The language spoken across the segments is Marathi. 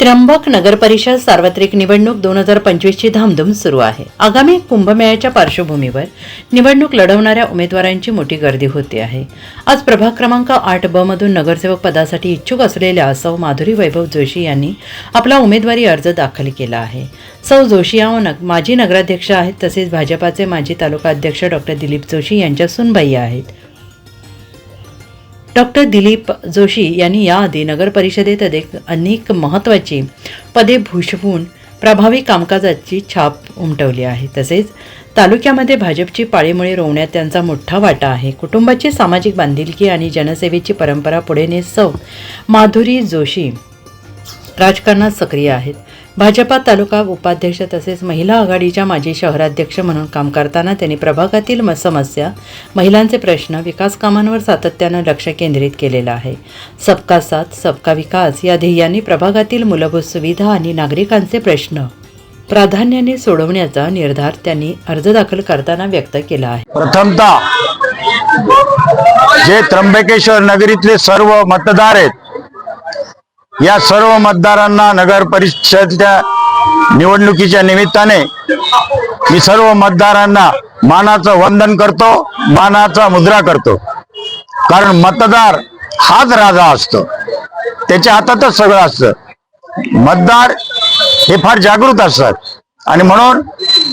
त्र्यंबक नगर परिषद सार्वत्रिक निवडणूक दोन हजार पंचवीसची धामधूम सुरू आहे. आगामी कुंभमेळ्याच्या पार्श्वभूमीवर निवडणूक लढवणाऱ्या उमेदवारांची मोठी गर्दी होते आहे. आज प्रभाग क्रमांक आठ ब मधून नगरसेवक पदासाठी इच्छुक असलेल्या सौ माधुरी वैभव जोशी यांनी आपला उमेदवारी अर्ज दाखल केला आहे. सौ जोशी या नग माजी नगराध्यक्ष आहेत तसेच भाजपाचे माजी तालुका अध्यक्ष डॉक्टर दिलीप जोशी यांच्या सुनबाई आहेत. डॉक्टर दिलीप जोशी यांनी याआधी नगरपरिषदेत अनेक अनेक महत्त्वाची पदे भूषवून प्रभावी कामकाजाची छाप उमटवली आहे. तसेच तालुक्यामध्ये भाजपची पाळीमुळे रोवण्यात त्यांचा मोठा वाटा आहे. कुटुंबाची सामाजिक बांधिलकी आणि जनसेवेची परंपरा पुढे नेत सौ माधुरी जोशी राजकारणात सक्रिय आहेत. भाजपा तालुका उपाध्यक्ष तसेच महिला आघाडीच्या माजी शहराध्यक्ष म्हणून काम करताना त्यांनी प्रभागातील म- समस्या महिलांचे प्रश्न विकास कामांवर सातत्यानं लक्ष केंद्रित केलेलं आहे. सबका साथ सबका विकास या ध्येयांनी प्रभागातील मूलभूत सुविधा आणि नागरिकांचे प्रश्न प्राधान्याने सोडवण्याचा निर्धार त्यांनी अर्ज दाखल करताना व्यक्त केला आहे. प्रथमतः जे त्र्यंबकेश्वर नगरीतले सर्व मतदार आहेत या सर्व मतदारांना नगर परिषदच्या निवडणुकीच्या निमित्ताने मी सर्व मतदारांना मानाचं वंदन करतो मानाचा मुद्रा करतो. कारण मतदार हाच राजा असतो. त्याच्या हातातच सगळं असतं. मतदार हे फार जागृत असतात. आणि म्हणून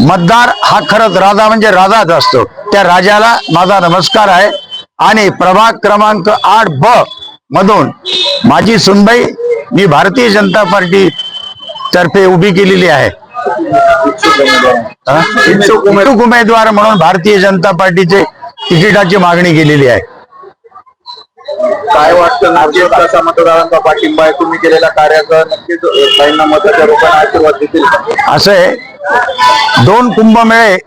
मतदार हा खरंच राजा म्हणजे राजाच असतो. त्या राजाला माझा नमस्कार आहे. आणि प्रभाग क्रमांक आठ ब मधून माझी सुनबाई मी भारतीय जनता पार्टी तर्फे उभी केलेली आहे? इच्छुक उमेदवार म्हणून भारतीय जनता पार्टीचे तिकिटाची मागणी केलेली आहे काय वाटतं मतदारांचा पाठिंबा आहे तुम्ही केलेल्या कार्याचा नक्कीच ताईंना मताच्या रूपाने आशीर्वाद देतील? असे दोन कुंभमेळे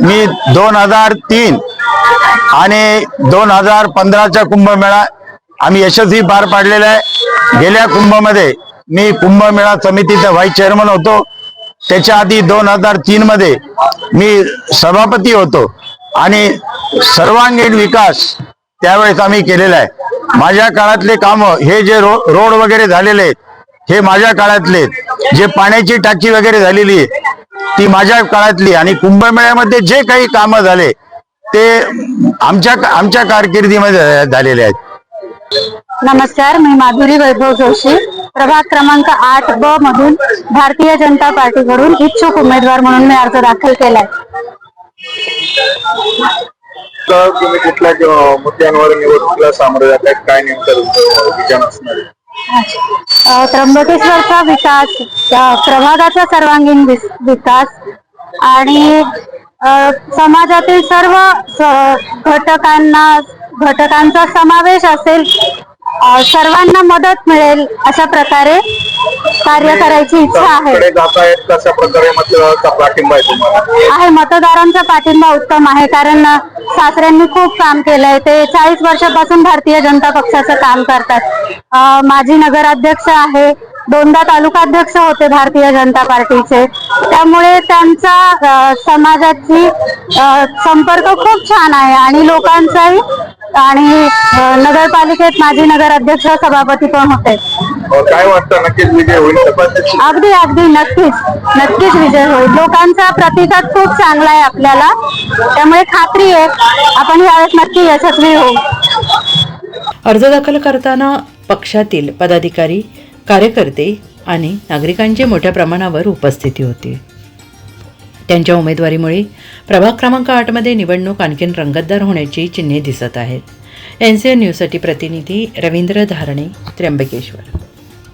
मी दोन हजार तीन आणि दोन हजार पंधराचा कुंभमेळा आम्ही यशस्वी पार पाडलेला आहे. गेल्या कुंभमध्ये मी कुंभमेळा समितीचा व्हाईस चेअरमन होतो. त्याच्या आधी दोन हजार तीन मध्ये मी सभापती होतो. आणि सर्वांगीण विकास त्यावेळेस आम्ही केलेला आहे. माझ्या काळातले काम हे जे रो रोड वगैरे झालेले आहेत हे माझ्या काळातले जे पाण्याची टाकी वगैरे झालेली आहे ती माझ्या काळातली. आणि कुंभमेळ्यामध्ये जे काही कामं झाले ते आमच्या आमच्या कारकिर्दीमध्ये झालेले आहेत. नमस्कार मी माधुरी वैभव जोशी. प्रभाग क्रमांक आठ ब मधून भारतीय जनता पार्टीकडून इच्छुक उमेदवार म्हणून मी अर्ज दाखल केलाय. तर तुम्ही कुठल्या अं, मुद्द्यांवर निवडणुकीला सामोरे जात आहेत काय नेमकं तुमचं विजन असणार आहे? अ, त्र्यंबकेश्वरचा विकास अ, प्रभागाचा सर्वांगीण विस- विकास आणि अ, समाजातील सर्व स- घटकांना घटकांचा समावेश असेल सर्वांना मदत मिळेल अशा प्रकारे कार्य करायची इच्छा आहे. कडे जात आहेत कशा प्रकारे मतदारांचा पाठिंबा आहे तुम्हाला? आहे मतदारांचा पाठिंबा उत्तम आहे कारण सासऱ्यांनी खूप काम केलंय. ते चाळीस वर्षापासून भारतीय जनता पक्षाचं काम करतात. माजी नगराध्यक्ष आहे दोनदा तालुका अध्यक्ष होते भारतीय जनता पार्टीचे. त्यामुळे त्यांचा समाजाची संपर्क खूप छान आहे आणि लोकांचाही आणि नगरपालिकेत माजी नगराध्यक्ष सभापती पण होते. अं, काय वाटतं? नक्कीच विजय होईल अगदी अगदी नक्कीच. नक्कीच विजय होईल. लोकांचा प्रतिसाद खूप चांगला आहे आपल्याला. त्यामुळे खात्री आहे आपण यावेळेस नक्की यशस्वी होऊ. अर्ज दाखल करताना पक्षातील पदाधिकारी कार्यकर्ते आणि नागरिकांची मोठ्या प्रमाणावर उपस्थिती होती. त्यांच्या उमेदवारीमुळे प्रभाग क्रमांक आठमध्ये निवडणूक आणखीन रंगतदार होण्याची चिन्हे दिसत आहेत. एन सी एन न्यूजसाठी प्रतिनिधी रवींद्र धारणे त्र्यंबकेश्वर.